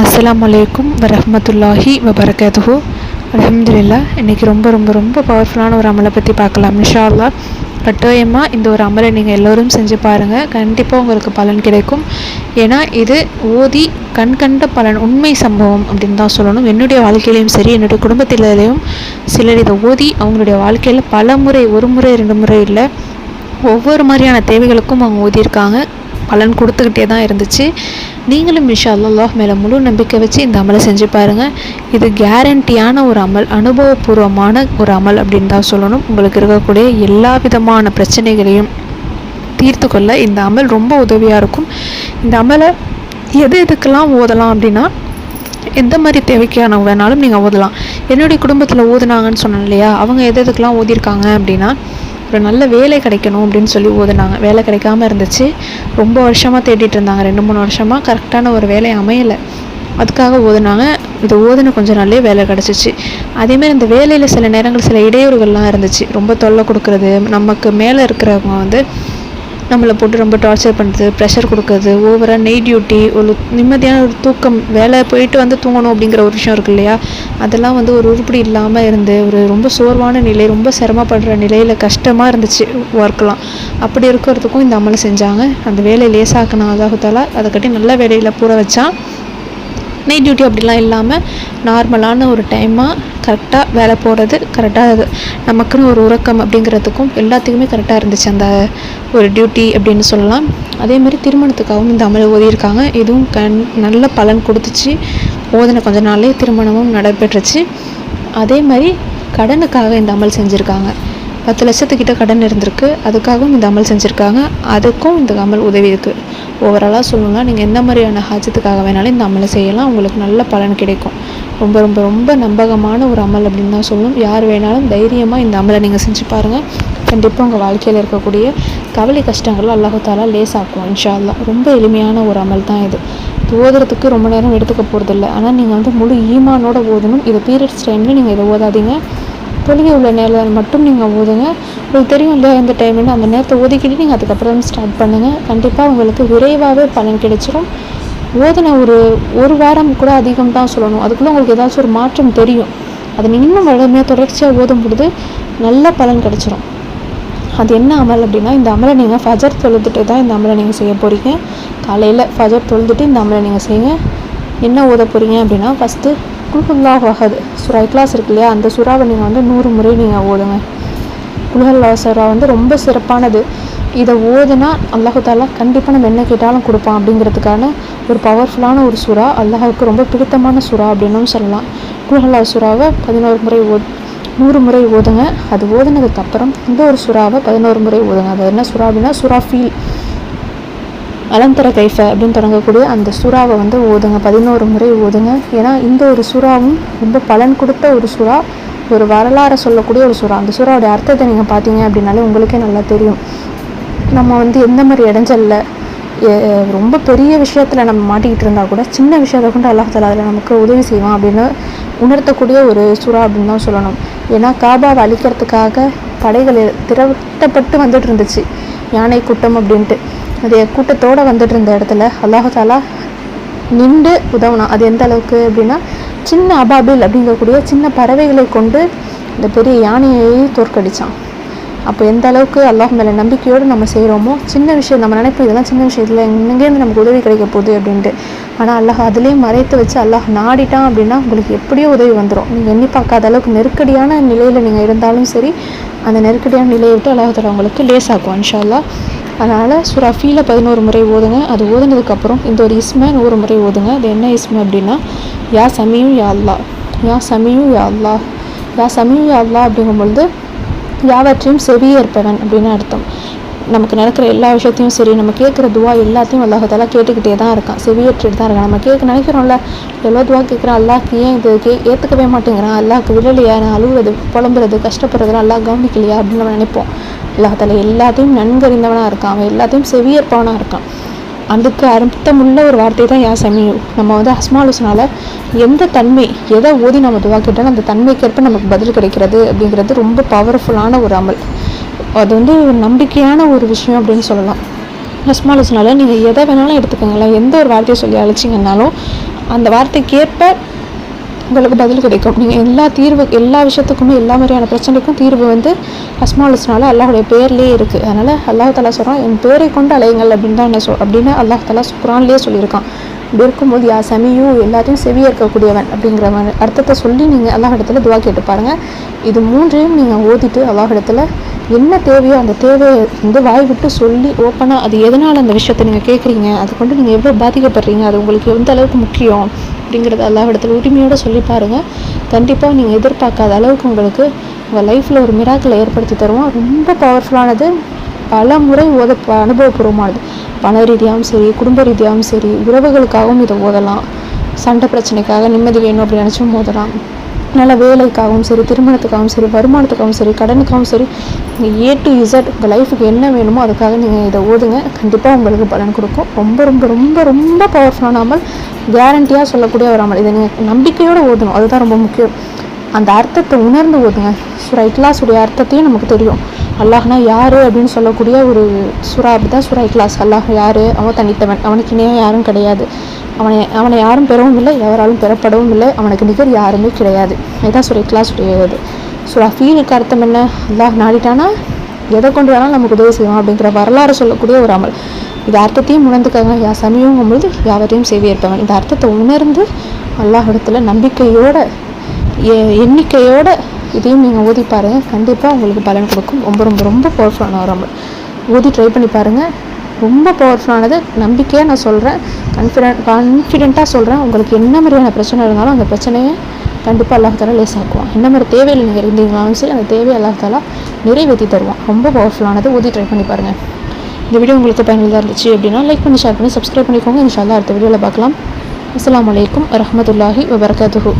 அஸ்ஸலாமு அலைக்கும் வரஹ்மத்துல்லாஹி வபரகாத்துஹு. அல்ஹம்துலில்லாஹ் இன்றைக்கி ரொம்ப ரொம்ப ரொம்ப பவர்ஃபுல்லான ஒரு அமலை பற்றி பார்க்கலாம் இன்ஷா கட்டாயமாக இந்த ஒரு அமலை நீங்கள் எல்லோரும் செஞ்சு பாருங்கள் கண்டிப்பாக உங்களுக்கு பலன் கிடைக்கும். ஏன்னா இது ஓதி கண் கண்ட பலன் உண்மை சம்பவம் அப்படின்னு தான் சொல்லணும். என்னுடைய வாழ்க்கையிலையும் சரி என்னுடைய குடும்பத்திலையும் சிலர் இதை ஓதி அவங்களுடைய வாழ்க்கையில் பல முறை ஒரு முறை ரெண்டு முறை இல்லை ஒவ்வொரு மாதிரியான தேவைகளுக்கும் அவங்க ஓதியிருக்காங்க. பலன் கொடுத்துக்கிட்டே தான் இருந்துச்சு. நீங்களும் இன்ஷா அல்லாஹ் மேலே முழு நம்பிக்கை வச்சு இந்த அமலை செஞ்சு பாருங்கள் இது கேரண்டியான ஒரு அமல் அனுபவபூர்வமான ஒரு அமல் அப்படின்னு தான் சொல்லணும். உங்களுக்கு இருக்கக்கூடிய எல்லா விதமான பிரச்சனைகளையும் தீர்த்து கொள்ள இந்த அமல் ரொம்ப உதவியாக இருக்கும். இந்த அமலை எது எதுக்கெல்லாம் ஓதலாம் அப்படின்னா எந்த மாதிரி தேவைக்கான வேணாலும் நீங்கள் ஓதலாம். என்னுடைய குடும்பத்தில் ஓதுனாங்கன்னு சொன்னேன் இல்லையா? அவங்க எது எதுக்கெல்லாம் ஓதியிருக்காங்க அப்படின்னா ஒரு நல்ல வேலை கிடைக்கணும் அப்படின்னு சொல்லி ஓதுனாங்க வேலை கிடைக்காம இருந்துச்சு. ரொம்ப வருஷமாக தேடிட்டு இருந்தாங்க. ரெண்டு மூணு வருஷமாக கரெக்டான ஒரு வேலை அமையலை. அதுக்காக ஓதுனாங்க. இது ஓதுன கொஞ்ச நாள்லேயே வேலை கிடச்சிச்சு. அதேமாரி இந்த வேலையில் சில நேரங்கள் சில இடையூறுகள்லாம் இருந்துச்சு. ரொம்ப தொல்லை கொடுக்குறது நமக்கு மேலே இருக்கிறவங்க வந்து நம்மளை போட்டு ரொம்ப டார்ச்சர் பண்ணுறது ப்ரெஷர் கொடுக்குறது ஓவராக நெய் டியூட்டி ஒரு நிம்மதியான ஒரு தூக்கம் வேலை போயிட்டு வந்து தூங்கணும் அப்படிங்கிற ஒரு விஷயம் இருக்கு இல்லையா? அதெல்லாம் வந்து ஒரு உருப்படி இல்லாமல் இருந்து ஒரு ரொம்ப சோர்வான நிலை ரொம்ப சிரமப்படுற நிலையில் கஷ்டமாக இருந்துச்சு ஒர்க்லாம் அப்படி இருக்கிறதுக்கும் இந்த அமலை செஞ்சாங்க. அந்த வேலையை லேசாக்கின அதாகத்தால் அதை கட்டி நல்ல வேலையில் பூர வச்சா நைட் டியூட்டி அப்படிலாம் இல்லாமல் நார்மலான ஒரு டைமாக கரெக்டாக வேலை போகிறது கரெக்டாக அது. நமக்குன்னு ஒரு உறக்கம் அப்படிங்கிறதுக்கும் எல்லாத்துக்குமே கரெக்டாக இருந்துச்சு அந்த ஒரு டியூட்டி அப்படின்னு சொல்லலாம். அதேமாரி திருமணத்துக்காகவும் இந்த அமலை ஓதியிருக்காங்க. இதுவும் கண் நல்ல பலன் கொடுத்துச்சு. ஓதின கொஞ்ச நாள்லேயே திருமணமும் நடைபெற்றுச்சு. அதே மாதிரி கடனுக்காக இந்த அமல் செஞ்சுருக்காங்க. பத்து லட்சத்துக்கிட்ட கடன் இருந்திருக்கு. அதுக்காகவும் இந்த அமல் செஞ்சுருக்காங்க. அதுக்கும் இந்த அமல் உதவி இருக்குது ஓவராலாக சொல்லணும்னா நீங்கள் எந்த மாதிரியான ஹாஜத்துக்காக வேணாலும் இந்த அமலை செய்யலாம். உங்களுக்கு நல்ல பலன் கிடைக்கும். ரொம்ப ரொம்ப ரொம்ப நம்பகமான ஒரு அமல் அப்படின்னு தான் சொல்லணும். யார் வேணாலும் தைரியமாக இந்த அமலை நீங்கள் செஞ்சு பாருங்கள் கண்டிப்பாக உங்கள் வாழ்க்கையில் இருக்கக்கூடிய கவலை கஷ்டங்கள் அல்லாஹு தாலா லேசாக்கும் இன்ஷா ரொம்ப எளிமையான ஒரு அமல் தான் இது. ஓதுறதுக்கு ரொம்ப நேரம் எடுத்துக்க போகிறதில்ல ஆனால் நீங்கள் வந்து முழு ஈமானோட ஓதணும். இதை பீரியட்ஸ் டைமில் நீங்கள் இதை ஓதாதீங்க. தொழுகை உள்ள நேரம் மட்டும் நீங்கள் ஓதுங்க. உங்களுக்கு தெரியும் இல்லையா எந்த டைம்னு அந்த நேரத்தை ஒதுக்கிட்டு நீங்கள் அதுக்கப்புறம் ஸ்டார்ட் பண்ணுங்கள் கண்டிப்பாக உங்களுக்கு விரைவாகவே பலன் கிடைச்சிரும். ஓதின ஒரு ஒரு வாரம் கூட அதிகம் தான் சொல்லணும். அதுக்குள்ளே உங்களுக்கு ஏதாச்சும் ஒரு மாற்றம் தெரியும். அது நீங்கள் இன்னும் வளமையாக தொடர்ச்சியாக ஓதும் பொழுது நல்ல பலன் கிடைச்சிரும். அது என்ன அமல் அப்படின்னா இந்த அமலை நீங்கள் ஃபஜர் தொழுதுட்டு தான் இந்த அமலை நீங்கள் செய்ய போகிறீங்க காலையில் ஃபஜர் தொழுதுட்டு இந்த அமலை நீங்கள் செய்யுங்க. என்ன ஓத போகிறீங்க அப்படின்னா ஃபஸ்ட்டு குல்ஹுல்லா வஹது. சுரா இக்லாஸ் இருக்கு இல்லையா? அந்த சுறாவை நீங்கள் வந்து நூறு முறை நீங்கள் ஓதுங்க. குல்ஹல்லா சுறா வந்து ரொம்ப சிறப்பானது. இதை ஓதுனா அல்லாஹு கண்டிப்பாக நம்ம என்ன கேட்டாலும் கொடுப்பான் அப்படிங்கிறதுக்கான ஒரு பவர்ஃபுல்லான ஒரு சுறா. அல்லாஹுக்கு ரொம்ப பிடித்தமான சுறா அப்படின்னும் சொல்லலாம். குல்ஹல்லா சுறாவை பதினோரு முறை ஓ நூறு முறை ஓதுங்க. அது ஓதுனதுக்கப்புறம் இந்த ஒரு சுறாவை பதினோரு முறை ஓதுங்க. அது என்ன சுறா அப்படின்னா சுறா ஃபீல். அலந்தர கைஃப அப்படின்னு தொடங்கக்கூடிய அந்த சுறாவை வந்து ஓதுங்க பதினோரு முறை ஓதுங்க. ஏன்னா இந்த ஒரு சுறாவும் ரொம்ப பலன் கொடுத்த ஒரு சுறா ஒரு வரலாறை சொல்லக்கூடிய ஒரு சுறா. அந்த சுறாவோட அர்த்தத்தை நீங்கள் பார்த்தீங்க அப்படின்னாலே உங்களுக்கே நல்லா தெரியும். நம்ம வந்து எந்த மாதிரி இடைஞ்சல்ல ரொம்ப பெரிய விஷயத்தில் நம்ம மாட்டிக்கிட்டு இருந்தால் கூட சின்ன விஷயத்தை கொண்டு அல்லாஹ் தலா அதில் நமக்கு உதவி செய்வான் அப்படின்னு உணர்த்தக்கூடிய ஒரு சுறா அப்படின்னு தான் சொல்லணும். ஏன்னா காபாவை அழிக்கிறதுக்காக படைகள் திரட்டப்பட்டு வந்துட்டு இருந்துச்சு. யானை கூட்டம் அப்படின்ட்டு. அது கூட்டத்தோடு வந்துட்டு இருந்த இடத்துல அல்லாஹாலா நின்று உதவணும் அது எந்த அளவுக்கு அப்படின்னா சின்ன அபாபில் அப்படிங்கக்கூடிய சின்ன பறவைகளை கொண்டு இந்த பெரிய யானையை தோற்கடிச்சான். அப்போ எந்த அளவுக்கு அல்லாஹ் மேலே நம்பிக்கையோடு நம்ம செய்கிறோமோ சின்ன விஷயம் நம்ம நினைப்போம் இதெல்லாம் சின்ன விஷயத்தில் எங்கேருந்து நமக்கு உதவி கிடைக்க போகுது அப்படின்ட்டு. ஆனால் அல்லாஹ் அதுலேயும் மறைத்து வச்சு அல்லாஹ் நாடிட்டான் அப்படின்னா உங்களுக்கு எப்படியோ உதவி வந்துடும் நீங்கள் எண்ணி பார்க்காத அளவுக்கு நெருக்கடியான நிலையில் நீங்கள் இருந்தாலும் சரி அந்த நெருக்கடியான நிலையை விட்டு அல்லாஹத்தில் உங்களுக்கு லேசாக்குவான் இன்ஷா அதனால் சுரா ஃபீல பதினோரு முறை ஓதுங்க. அது ஓதுனதுக்கப்புறம் இந்த ஒரு இஸ்மை ஒரு முறை ஓதுங்க. அது என்ன இஸ்மை அப்படின்னா யா சமியும் யா அல்லா யா சமியும் யா அல்லா யா சமியும் யா அல்லா அப்படிங்கும்பொழுது யாவற்றையும் செவியேற்பவன் அப்படின்னு அர்த்தம். நமக்கு நடக்கிற எல்லா விஷயத்தையும் சரி நம்ம கேட்குற துவா எல்லாத்தையும் அல்லாஹால கேட்டுக்கிட்டே தான் இருக்கான் செவியேற்றிட்டு தான் இருக்கான். நம்ம கேட்க நினைக்கிறோம்ல எவ்வளோ துவா கேட்குறான்? அல்லாஹ்க்கு ஏன் இது கே ஏற்றுக்கவே மாட்டேங்கிறான்? அல்லாஹ்க்கு விழலையா? நான் அழுகுறது புலம்புறது கஷ்டப்படுறதுலாம் அல்லாஹ் கவனிக்கலையா? அப்படின்னு நம்ம நினைப்போம். அல்லாஹால எல்லாத்தையும் நன்கறிந்தவனாக இருக்கான். அவன் எல்லாத்தையும் செவியேற்பவனாக இருக்கான். அதுக்கு அர்த்தமுள்ள ஒரு வார்த்தை தான் யா சமியு நம்ம வந்து அஸ்மாலுசனால எந்த தன்மை எதை ஓதி நம்ம துவா கேட்டாலும் அந்த தன்மைக்கேற்ப நமக்கு பதில் கிடைக்கிறது அப்படிங்கிறது ரொம்ப பவர்ஃபுல்லான ஒரு அமல். அது வந்து ஒரு நம்பிக்கையான ஒரு விஷயம் அப்படின்னு சொல்லலாம். அஸ்மாலுசனால நீங்கள் எதை வேணாலும் எடுத்துக்கோங்களேன். எந்த ஒரு வார்த்தையை சொல்லி அழைச்சிங்கன்னாலும் அந்த வார்த்தைக்கேற்ப உங்களுக்கு பதில் கிடைக்கும். நீங்கள் எல்லா தீர்வு எல்லா விஷயத்துக்குமே எல்லா மாதிரியான பிரச்சனைக்கும் தீர்வு வந்து அஸ்மாலஸ்னால அல்லாஹுடைய பேர்லேயே இருக்குது அதனால் அல்லாஹ் தலா சொல்கிறான் என் பேரை கொண்டு அலையுங்கள் அப்படின்னு தான் என்ன சொல் அப்படின்னு அல்லாஹ் தலா குரான்லேயே சொல்லியிருக்கான். இப்படி இருக்கும்போது யா சமியூ எல்லாத்தையும் செவிய இருக்கக்கூடியவன் அப்படிங்கிற அர்த்தத்தை சொல்லி நீங்கள் அல்லாஹ் இடத்துல துவா கேட்டு பாருங்கள் இது மூன்றையும் நீங்கள் ஓதிட்டு அல்லாஹ் இடத்துல என்ன தேவையோ அந்த தேவையை வந்து வாய் விட்டு சொல்லி ஓப்பனாக அது எதனால் அந்த விஷயத்த நீங்கள் கேட்குறீங்க அது கொண்டு நீங்கள் எவ்வளோ பாதிக்கப்படுறீங்க? அது உங்களுக்கு எந்த அளவுக்கு முக்கியம்? அப்படிங்கிறத எல்லா இடத்துல உரிமையோடு சொல்லி பாருங்கள் கண்டிப்பாக நீங்கள் எதிர்பார்க்காத அளவுக்கு உங்களுக்கு உங்கள் லைஃப்பில் ஒரு மிராக்களை ஏற்படுத்தி தருவோம். ரொம்ப பவர்ஃபுல்லானது பல முறை ஓத அனுபவபூர்வமானது பண ரீதியாகவும் சரி குடும்ப ரீதியாகவும் சரி உறவுகளுக்காகவும் இதை ஓதலாம். சண்டை பிரச்சனைக்காக நிம்மதி வேணும் அப்படின்னு நினச்சும் ஓதலாம். நல்ல வேலைக்காகவும் சரி திருமணத்துக்காகவும் சரி வருமானத்துக்காகவும் சரி கடனுக்காகவும் சரி ஏ டு இசட் உங்கள் லைஃபுக்கு என்ன வேணுமோ அதுக்காக நீங்கள் இதை ஓதுங்க. கண்டிப்பாக உங்களுக்கு பலன் கொடுக்கும். ரொம்ப ரொம்ப ரொம்ப ரொம்ப பவர்ஃபுல்லான அமல். கேரண்டியாக சொல்லக்கூடிய ஒரு அமல். இதை நீங்கள் நம்பிக்கையோடு ஓதணும். அதுதான் ரொம்ப முக்கியம். அந்த அர்த்தத்தை உணர்ந்து ஓதுங்க. சுரா இக்லாஸுடைய அர்த்தத்தையும் நமக்கு தெரியும். அல்லாஹ்னா யார் அப்படின்னு சொல்லக்கூடிய ஒரு சுறா அப்படி தான் சுரா இக்லாஸ். அல்லாஹ் யார்? அவன் தனித்தவன். அவனுக்கு இணையாக யாரும் கிடையாது. அவனை அவனை யாரும் பெறவும் இல்லை எவராலும் பெறப்படவும் இல்லை. அவனுக்கு நிகர் யாருமே கிடையாது. இதுதான் சுரா இக்லாஸுடைய ஸோ சுரா ஃபீலுக்கு அர்த்தம் என்ன? அல்லாஹ் நாடிட்டானா? எதை கொண்டு வேணாலும் நமக்கு உதவி செய்வோம் அப்படிங்கிற வரலாறு சொல்லக்கூடிய ஒரு அமல். இது அர்த்தத்தையும் உணர்ந்துக்காங்க. யா சமயங்கும்போது யாவரையும் செய்வே இந்த அர்த்தத்தை உணர்ந்து அல்லாஹிடத்தில் நம்பிக்கையோட எண்ணிக்கையோட இதையும் நீங்கள் ஓதி பாருங்கள் கண்டிப்பாக உங்களுக்கு பலன் கொடுக்கும். ரொம்ப ரொம்ப ரொம்ப பவர்ஃபுல்லான ஒரு அமல். ஓதி ட்ரை பண்ணி பாருங்கள் ரொம்ப பவர்ஃபுல்லானது நம்பிக்கையாக நான் சொல்கிறேன் கன்ஃபிடென்ட் கான்ஃபிடென்ட்டாக சொல்கிறேன் உங்களுக்கு என்ன மாதிரியான பிரச்சனை இருந்தாலும் அந்த பிரச்சனையை கண்டிப்பாக அல்லாஹாலா லேசாக்குவான். என்ன மாதிரி தேவையில் நீங்கள் இருந்தீங்களாலும் சரி அந்த தேவையை அல்லாஹாலா நிறைவேற்றி தருவான். ரொம்ப பவர்ஃபுல்லானது ஊதி ட்ரை பண்ணி பாருங்கள் இந்த வீடியோ உங்களுக்கு பயனுள்ளதாக இருந்துச்சு அப்படின்னா லைக் பண்ணி ஷேர் பண்ணி சப்ஸ்கிரைப் பண்ணிக்கோங்க. இன்ஷால்லா அடுத்த வீடியோவில் பார்க்கலாம். அஸ்லாம் வலைக்கம் வரமத்துல்லாஹி வபர்கதுஹூ